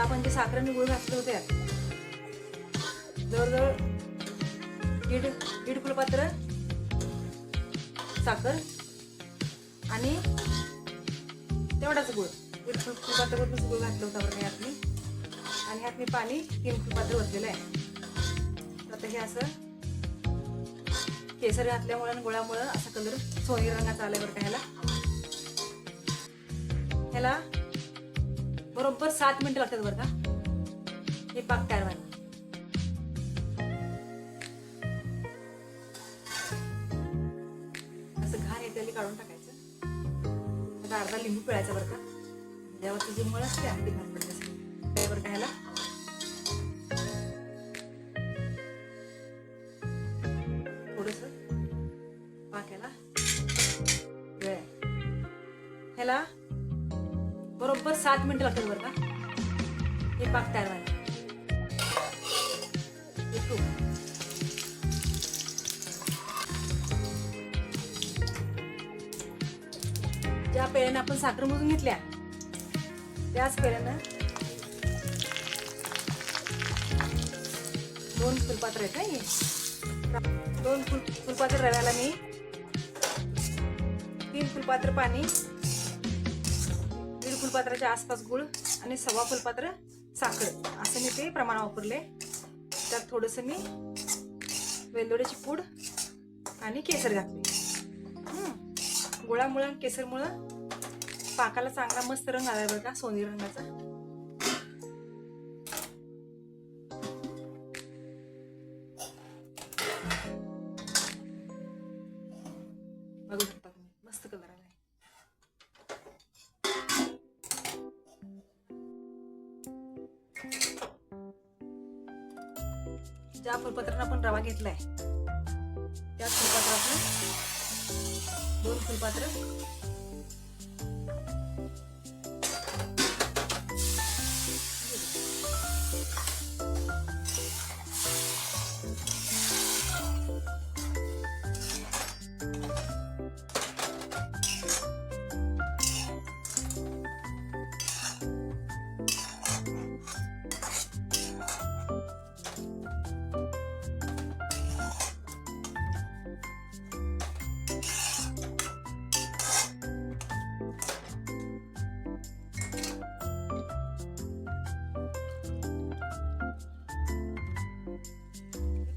आता आपण जे साखर आणि गुळ घातले होते. जवळजवळ दीड दीड फुलपात्र साखर आणि तेवढाच गुळ. दीड फुल फुलपात्र गुळ घातलं होता बरं यात मी. आणि ह्यात मी पाणी तीन फुलपात्र ओतलेलं आहे. तर आता हे असं केसर घातल्यामुळं आणि गोळ्यामुळं असा कलर सोनेरी रंगाचा आलाय बरं का ह्याला. ह्याला बरोबर सात मिनिटं लागतात बरं का? हे पाक तयार व्हायला. असं घाण येते काढून टाकायचं. आता अर्धा लिंबू पिळायचा बरं का? जेव्हा तुझी मळ असते आपली घाण पडते. सात मिनिटं लागतात बरं का? हे पाक तयार व्हायला. ज्या पेल्यानं आपण साखर मोजून घेतल्या त्याच पेळ्यानं दोन फुलपात्र आहेत ना हे? दोन फुल फुलपात्र रव्याला मी तीन फुलपात्र पाणी फुलपात्राच्या आसपास गुळ आणि सव्वा फुलपात्र साखर. असं मी ते प्रमाण वापरले. त्यात थोडंसं मी वेलदोड्याची पूड आणि केसर घातली. गुळामुळं केसरमुळं पाकाला चांगला मस्त रंग आला बरं का सोनेरी रंगाचा. घेतलाय त्याच फुलपात्रातून दोन फुलपात्र.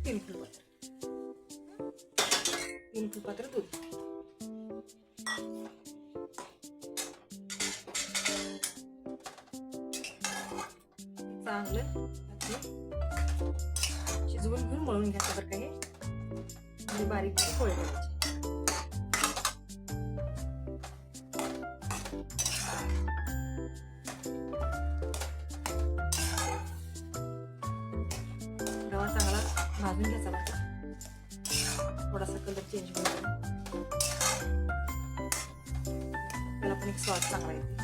तीन चेंज होईल त्याला पण एक स्वाद चांगला येते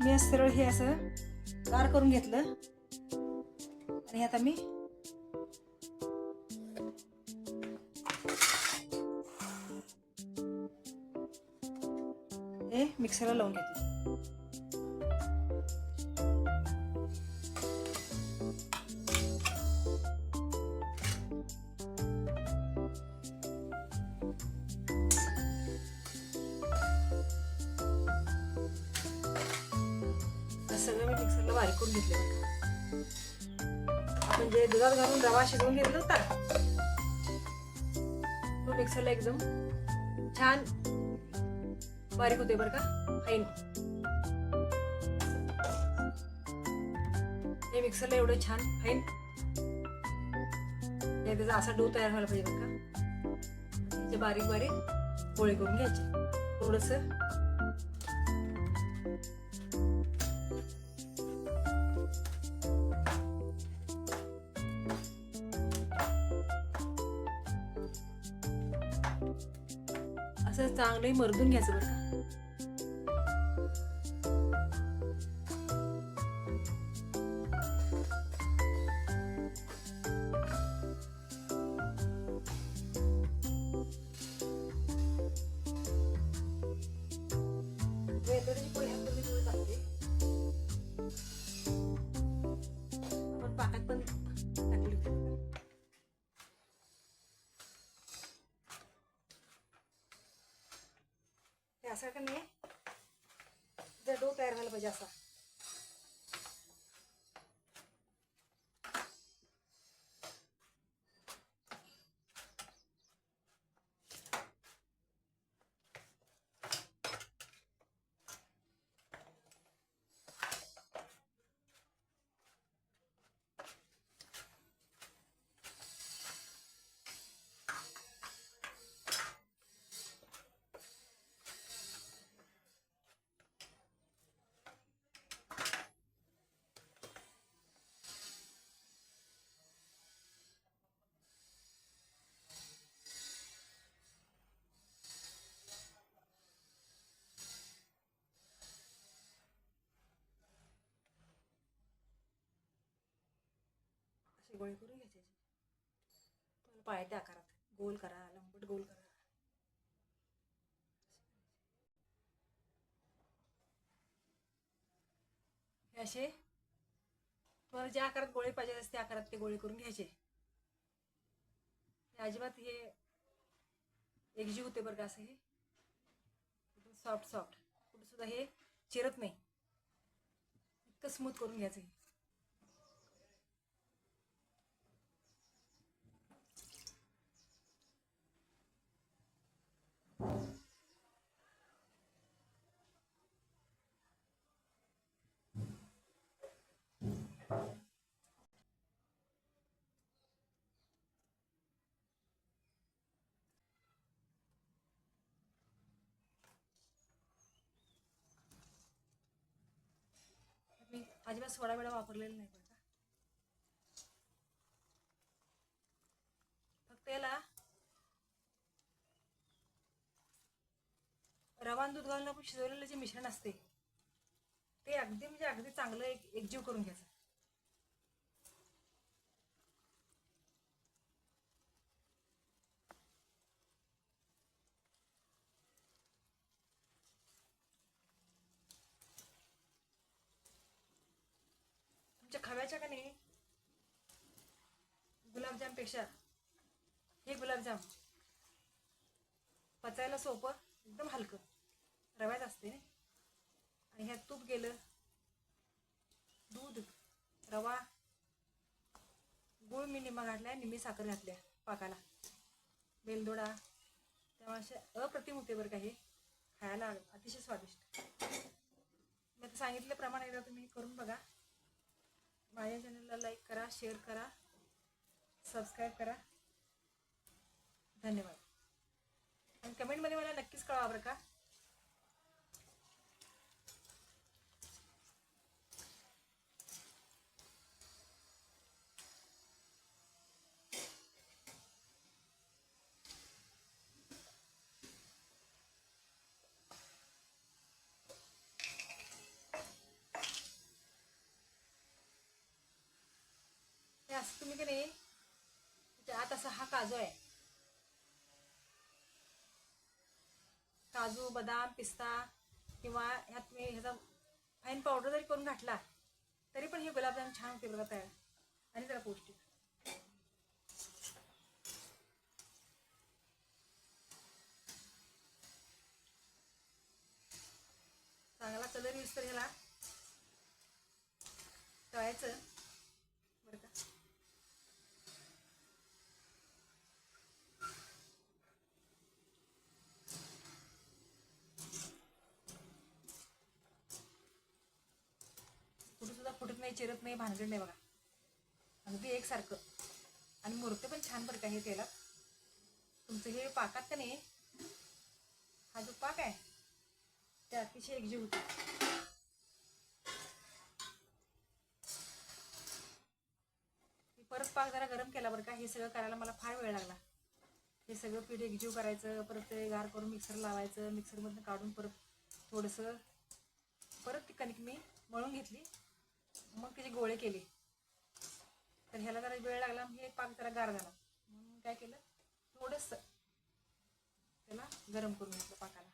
मी असं सरळ हे असं गार करून घेतलं आणि आता मी हे मिक्सरला लावून घेतलं सगळं मी मिक्सरला बारीक करून घेतलं म्हणजे दुधात घालून रवा शिजवून घेतला होता तो मिक्सरला एकदम छान बारीक होते बरं का? फाईन हे मिक्सरला एवढं छान फाईन हे त्याचा असा डो तयार व्हायला पाहिजे बरं का? त्याचे बारीक बारीक गोळे करून घ्यायचे. थोडस. असं चांगलं मरदून घ्यायचं बरं का? असा का नाही? जर डो तयार व्हायला पाहिजे असा. गोळे करून घ्यायचे. तुम्हाला पायाच्या आकारात गोल करा लंबट गोल करा. हे असे. तुम्हाला ज्या आकारात गोळे पाहिजे असते त्या आकारात ते गोळे करून घ्यायचे. हे अजिबात हे एकजीव होते बरं का असं हे. सॉफ्ट सॉफ्ट कुठं सुद्धा हे चिरत नाही. इतकं स्मूथ करून घ्यायचं हे मी अजिबात सोडा वेळा वापरलेला नाही बघा. फक्त याला रवा दूध घालून आपण शिजवलेलं जे मिश्रण असते ते अगदी म्हणजे अगदी चांगलं एक एकजीव करून घ्यायचं तुमच्या खव्याच्या का नाही गुलाबजामपेक्षा हे गुलाबजाम. पचायला सोपं एकदम हलकं. रव्यात असते ना. आणि ह्यात तूप गेलं. दूध रवा गुळ मी निम्मा घातलाय निम्मी साखर घातल्या पाकाला. बेलदोडा. त्यामुळे असे अप्रतिम होते बरं का हे. खायला अतिशय स्वादिष्ट. मी आता सांगितल्याप्रमाणे एकदा तुम्ही करून बघा. माझ्या चॅनलला लाईक करा शेअर करा. सबस्क्राईब करा. धन्यवाद. आणि कमेंटमध्ये मला नक्कीच कळवा बरं का. हे असं तुम्ही की नाही त्याच्या आत असा हा काजू आहे. काजू बदाम पिस्ता किंवा ह्यात तुम्ही ह्याचा फाईन पावडर जरी करून घातला तरी पण हे गुलाबजाम छान होते बघा तयार आणि जरा पौष्टिक. चांगला कलर यूज तर ह्याला तळायचं बरं का कुठं सुद्धा फुटत नाही चिरत नाही भानगड नाही बघा. अगदी एकसारखं. आणि मूर्ती पण छान बरं का हे तेलात तुमचं हे पाकात का नाही? हा जो पाक आहे ते अतिशय एकजीव होतो. मी परत पाक जरा गरम केला बरं का हे सगळं करायला मला फार वेळ लागला. हे सगळं पीठ एकजीव करायचं परत ते गार करून मिक्सर लावायचं मिक्सरमधनं काढून परत थोडंसं परत ती कणिक मी मळून घेतली. मग त्याचे गोळे केले. तर ह्याला जरा वेळ लागला हे पाक जरा गार झाला. म्हणून काय केलं? थोडंसं त्याला गरम करून घेतलं पाकाला.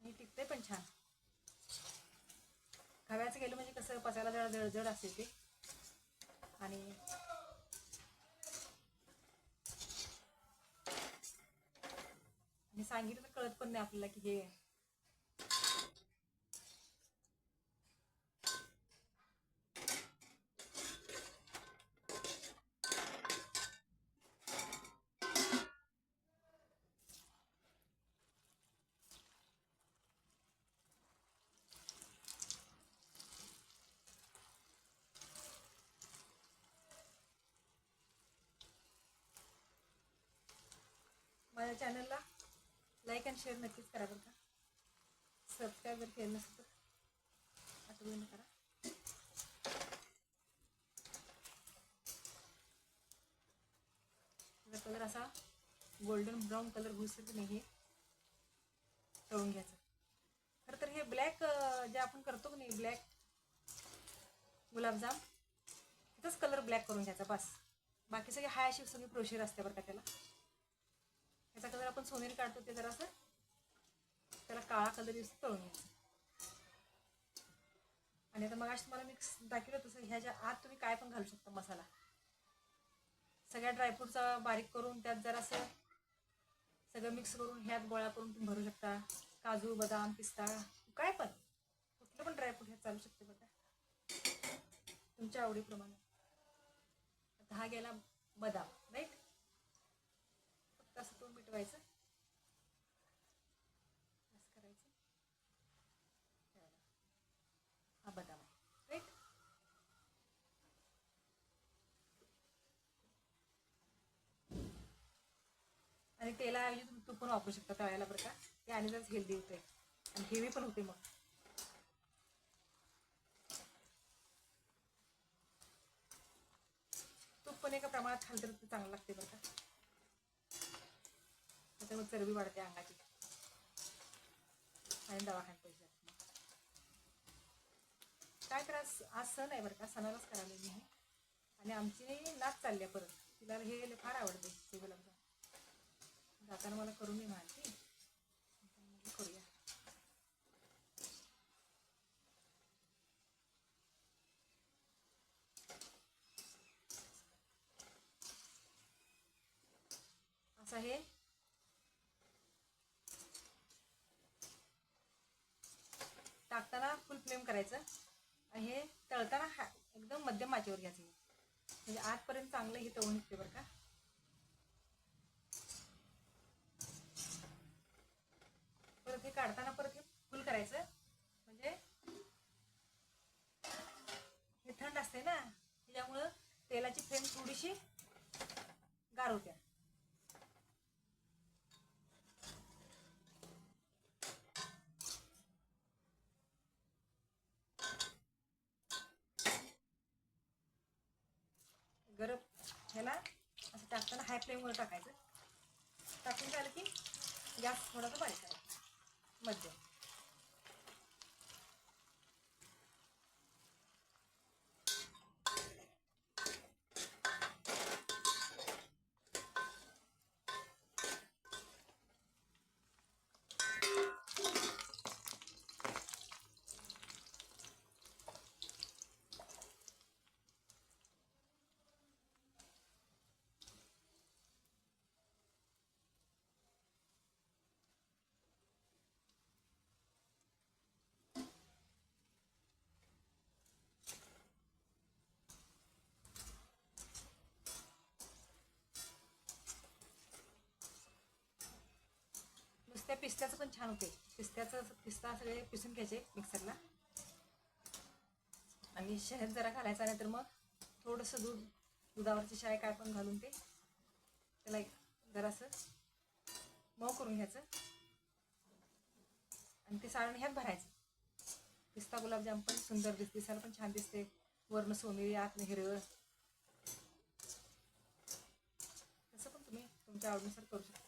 आणि टिकते पण छान. खव्याचं केलं म्हणजे कसं पचायला जरा जळजळ असते ते. आणि सांगितलं तर कळत पण नाही आपल्याला की हे माझ्या चॅनलला लाईक अँड शेअर नक्कीच करा बरं का. सबस्क्राईब जर केलं नसतं तर आठवण करा. कलर असा गोल्डन ब्राऊन कलर घुसत नाही हे तळून घ्यायचं. खरं तर हे ब्लॅक जे आपण करतो की नाही ब्लॅक गुलाबजाम तिथंच कलर ब्लॅक करून घ्यायचा बस. बाकी सगळे हाय अशी सगळी प्रोशिर असते बरं का त्याला. याचा कलर आपण सोनेरी काढतो ते जरासं. त्याला काळा कलर यूज तळून घ्यायचा आणि आता मग आज तुम्हाला मिक्स दाखवलं तसं ह्याच्या आत तुम्ही काय पण घालू शकता मसाला. सगळ्या ड्रायफ्रूटचा बारीक करून त्यात जरासं सगळं मिक्स करून ह्यात गोळा करून तुम्ही भरू शकता. काजू बदाम पिस्ता काय पण. कुठलं पण ड्रायफ्रूट ह्यात चालू शकते बघा. तुमच्या आवडीप्रमाणे. आता हा गेला बदाम. तसं तो मिटवायचं असं करायचं. हा बदाम आहे. राईट आणि तेलाऐवजी तुम्ही तूप पण वापरू शकता तळायला बरं का. ते आणि जर हेल्दी होते आणि हेवी पण होते मग. तूप पण एका प्रमाणात खाल तर चांगलं लागते बरं का. त्यामुळे चरबी वाढते अंगाची. आणि दवाखान्यात पैसे काय त्रास आज सण आहे बरं का सणालाच करायला मी. हे आणि आमची नाच चालली आहे परत. तिला हे फार आवडते ते गुलाबजाम जाताना मला करून मी माहिती करूया. असं हे टाकताना फुल फ्लेम करायचं. आणि हे तळताना हा एकदम मध्यम माचेवर घ्यायचं म्हणजे आतपर्यंत चांगलं हे तळून निघते बरं का. परत हे काढताना परत हे फुल करायचं. म्हणजे हे थंड असते ना त्याच्यामुळं तेलाची फ्लेम थोडीशी गार होत्या गरम ह्याला असं टाकताना हाय फ्लेमवर टाकायचं. टाकून झालं की गॅस थोडासा बारीक करायचा. मध्यम. पिस्त्या पिस्त्याचं पण छान होते. पिस्त्याचं पिस्ता सगळे पिसून घ्यायचे मिक्सरला. आणि शहद जरा घालायचा नाही तर मग थोडंसं दूध दुधावरची शाय काय पण घालून ते त्याला एक जरासं मऊ करून घ्यायचं. आणि ते सारण ह्यात भरायचं. पिस्ता गुलाबजाम पण सुंदर दिसते दिसायला पण छान दिसते. वर्ण सोनेरी आतनं हिरवं. तसं पण तुम्ही तुमच्या आवडीनुसार करू शकता.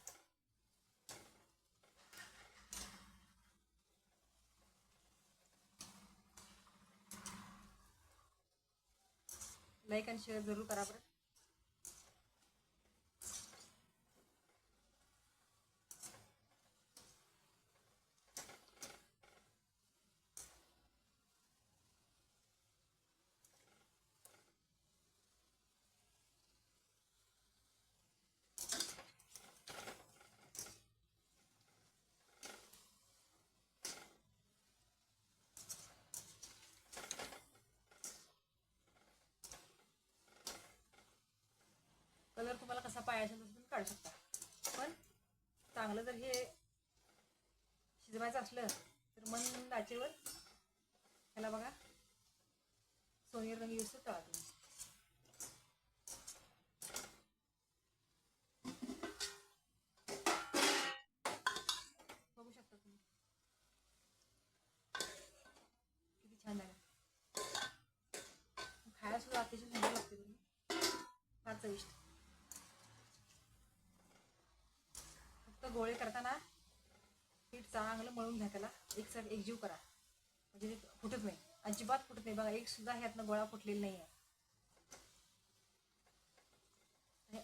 लाईक आणि शेअर जरूर करा बरं चांगलं जर हे शिजवायचं असलं तर मंद आचेवर त्याला बघा सोनेर रंग येऊस तळा तुम्ही गोळे करताना पीठ चांगलं मळून घ्या त्याला. एक सर एकजीव करा. म्हणजे ते फुटत नाही. अजिबात फुटत नाही. बघा एक सुद्धा ह्यातनं गोळा फुटलेला नाही आहे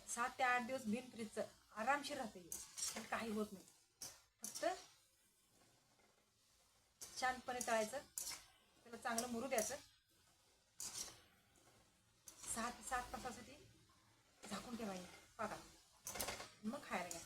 सात ते आठ दिवस बिन फ्रीजचं आरामशीर राहते काही होत नाही. फक्त शांतपणे तळायचं. त्याला चांगलं मुरू द्यायचं. सहा ते सात तासासाठी झाकून ठेवायचं. पाका मग खायला घ्या.